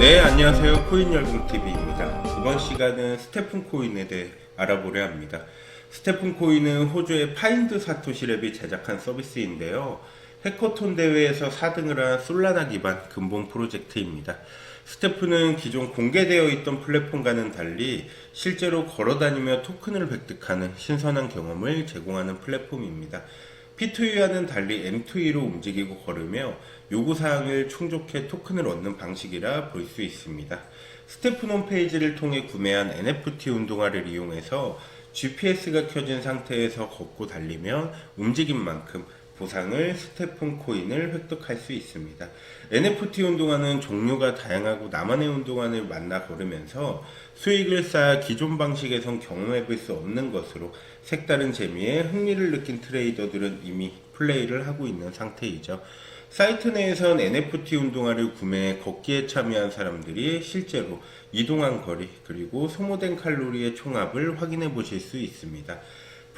네, 안녕하세요. 코인열공TV입니다. 이번 시간은 스테픈 코인에 대해 알아보려 합니다. 스테픈 코인은 호주의 파인드 사토시 랩이 제작한 서비스인데요. 해커톤 대회에서 4등을 한 솔라나 기반 근본 프로젝트입니다. 스테프는 기존 공개되어 있던 플랫폼과는 달리 실제로 걸어다니며 토큰을 획득하는 신선한 경험을 제공하는 플랫폼입니다. P2E와는 달리 M2E로 움직이고 걸으며 요구사항을 충족해 토큰을 얻는 방식이라 볼 수 있습니다. 스테픈 홈페이지를 통해 구매한 NFT 운동화를 이용해서 GPS가 켜진 상태에서 걷고 달리면 움직인 만큼 보상을 스테픈 코인을 획득할 수 있습니다. NFT 운동화는 종류가 다양하고 나만의 운동화를 만나 걸으면서 수익을 쌓아 기존 방식에선 경험해 볼 수 없는 것으로 색다른 재미에 흥미를 느낀 트레이더들은 이미 플레이를 하고 있는 상태이죠. 사이트 내에선 NFT 운동화를 구매해 걷기에 참여한 사람들이 실제로 이동한 거리 그리고 소모된 칼로리의 총합을 확인해 보실 수 있습니다.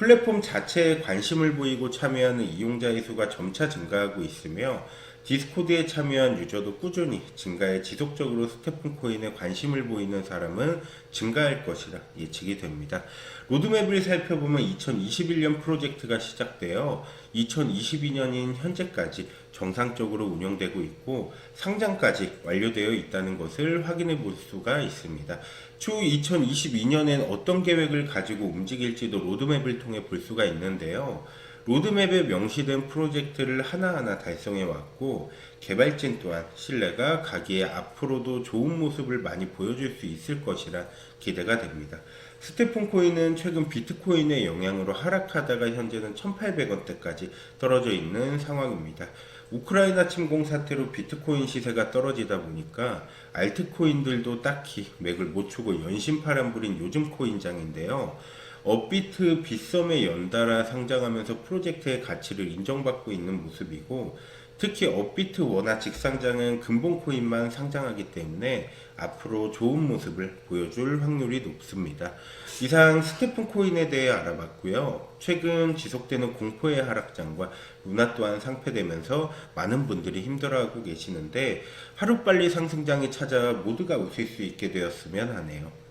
플랫폼 자체에 관심을 보이고 참여하는 이용자의 수가 점차 증가하고 있으며 디스코드에 참여한 유저도 꾸준히 증가해 지속적으로 스테픈 코인에 관심을 보이는 사람은 증가할 것이라 예측이 됩니다. 로드맵을 살펴보면 2021년 프로젝트가 시작되어 2022년인 현재까지 정상적으로 운영되고 있고 상장까지 완료되어 있다는 것을 확인해 볼 수가 있습니다. 추후 2022년엔 어떤 계획을 가지고 움직일지도 로드맵을 통해 볼 수가 있는데요. 로드맵에 명시된 프로젝트를 하나하나 달성해 왔고 개발진 또한 신뢰가 가기에 앞으로도 좋은 모습을 많이 보여줄 수 있을 것이라 기대가 됩니다. 스테픈 코인은 최근 비트코인의 영향으로 하락하다가 현재는 1800원대까지 떨어져 있는 상황입니다. 우크라이나 침공 사태로 비트코인 시세가 떨어지다 보니까 알트코인들도 딱히 맥을 못 추고 연신 파란 불인 요즘 코인장인데요. 업비트 빗썸에 연달아 상장하면서 프로젝트의 가치를 인정받고 있는 모습이고 특히 업비트 원화 직상장은 근본 코인만 상장하기 때문에 앞으로 좋은 모습을 보여줄 확률이 높습니다. 이상 스테픈 코인에 대해 알아봤고요. 최근 지속되는 공포의 하락장과 루나 또한 상폐되면서 많은 분들이 힘들어하고 계시는데 하루빨리 상승장이 찾아 모두가 웃을 수 있게 되었으면 하네요.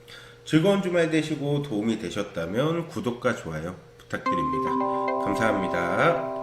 즐거운 주말 되시고 도움이 되셨다면 구독과 좋아요 부탁드립니다. 감사합니다.